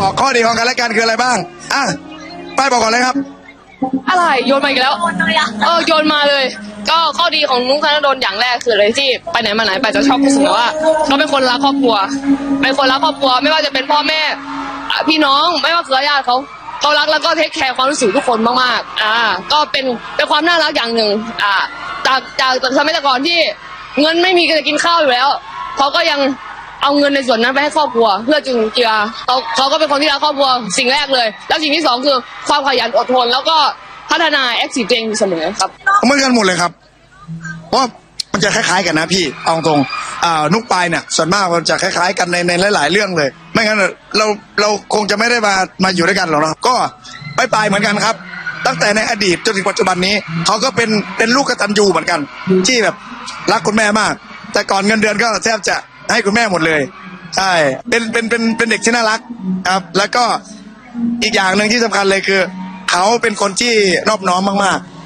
บอกข้อดีของกันและกันคืออะไรบ้างอะป้ายบอกก่อนเลยครับ อะไรโยนมาอีกแล้วเออโยนมาเลย ก็ข้อดีของนุ้งธนดลอย่างแรกคือเลยที่ไปไหนมาไหนไปจะชอบพูดเสมอว่าเขาเป็นคนรักครอบครัวเป็นคนรักครอบครัวไม่ว่าจะเป็นพ่อแม่พี่น้องไม่ว่าเครือญาติเขาเขารักแล้วก็เทคแคร์ความรู้สึกทุกคนมากๆ อ่า ก็เป็นเป็นความน่ารักอย่างหนึ่ง อ่า จากจากจากสมัยแต่ก่อนที่เงินไม่มีก็จะกินข้าวอยู่แล้วเขาก็ยัง เอาเงินในส่วนนั้นไปให้ครอบครัว เพื่อจุนเจือเขาเขาก็เป็นคนที่รักครอบครัวสิ่งแรกเลย แล้วสิ่งที่สองคือความขยันอดทน แล้วก็พัฒนาแอคทีฟตัวเองอยู่เสมอครับ เหมือนกันหมดเลยครับเพราะมันจะคล้ายๆกันนะพี่เอาตรงอ่านุกปลายเนี่ยส่วนมากมันจะคล้าย ๆ กันในในหลาย ๆ เรื่องเลย ไม่งั้นเราเราคงจะไม่ได้มามาอยู่ด้วยกันหรอกเนาะก็ไปปลายเหมือนกันครับ ตั้งแต่ในอดีตจนถึงปัจจุบันนี้เขาก็เป็นเป็นลูกกตัญญูเหมือนกัน ที่แบบรักคุณแม่มาก แต่ก่อนเงินเดือนก็แทบจะ ให้คุณแม่หมดเลย ใช่เป็นเป็นเป็นเป็นเด็กที่น่ารักครับ แล้วก็อีกอย่างหนึ่งที่สำคัญเลยคือ เขาเป็นคนที่นอบน้อมมากๆ